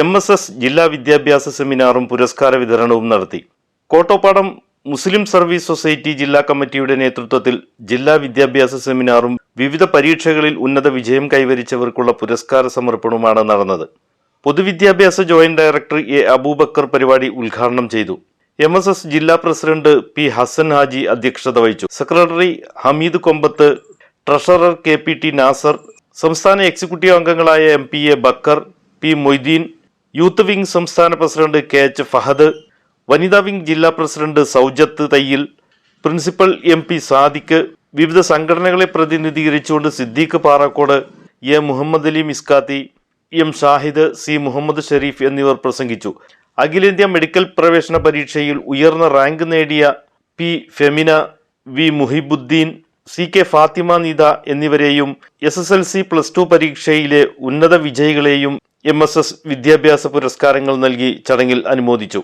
M S S ജില്ലാ വിദ്യാഭ്യാസ സെമിനാറും പുരസ്കാര വിതരണവും നടത്തി. കോട്ടോപ്പാടം മുസ്ലിം സർവീസ് സൊസൈറ്റി ജില്ലാ കമ്മിറ്റിയുടെ നേതൃത്വത്തിൽ ജില്ലാ വിദ്യാഭ്യാസ സെമിനാറും വിവിധ പരീക്ഷകളിൽ ഉന്നത വിജയം കൈവരിച്ചവർക്കുള്ള പുരസ്കാര സമർപ്പണവുമാണ് നടന്നത്. പൊതുവിദ്യാഭ്യാസ ജോയിന്റ് ഡയറക്ടർ എ അബൂബക്കർ പരിപാടി ഉദ്ഘാടനം ചെയ്തു. എം എസ് എസ് ജില്ലാ പ്രസിഡന്റ് പി ഹസൻ ഹാജി അധ്യക്ഷത വഹിച്ചു. Secretary Hameed Kombath treasurer K P T Nasar സംസ്ഥാന എക്സിക്യൂട്ടീവ് അംഗങ്ങളായ M P A Bakar P Moideen youth wing സംസ്ഥാന പ്രസിഡന്റ് കെ എച്ച് ഫഹദ് വനിതാ വിംഗ് ജില്ലാ president Soujath Thayyil principal M P Sadiq വിവിധ സംഘടനകളെ പ്രതിനിധീകരിച്ചുകൊണ്ട് Siddique Parakkode A Muhammad Ali Miskathi M Shahid C Muhammad Sherif എന്നിവർ പ്രസംഗിച്ചു. അഖിലേന്ത്യാ medical പ്രവേശന പരീക്ഷയിൽ ഉയർന്ന റാങ്ക് നേടിയ P Femina V Muhibuddeen C K Fathima Neetha എന്നിവരെയും S S L C plus two പരീക്ഷയിലെ ഉന്നത വിജയികളെയും എം എസ് എസ് വിദ്യാഭ്യാസ പുരസ്കാരങ്ങൾ നൽകി ചടങ്ങിൽ അനുമോദിച്ചു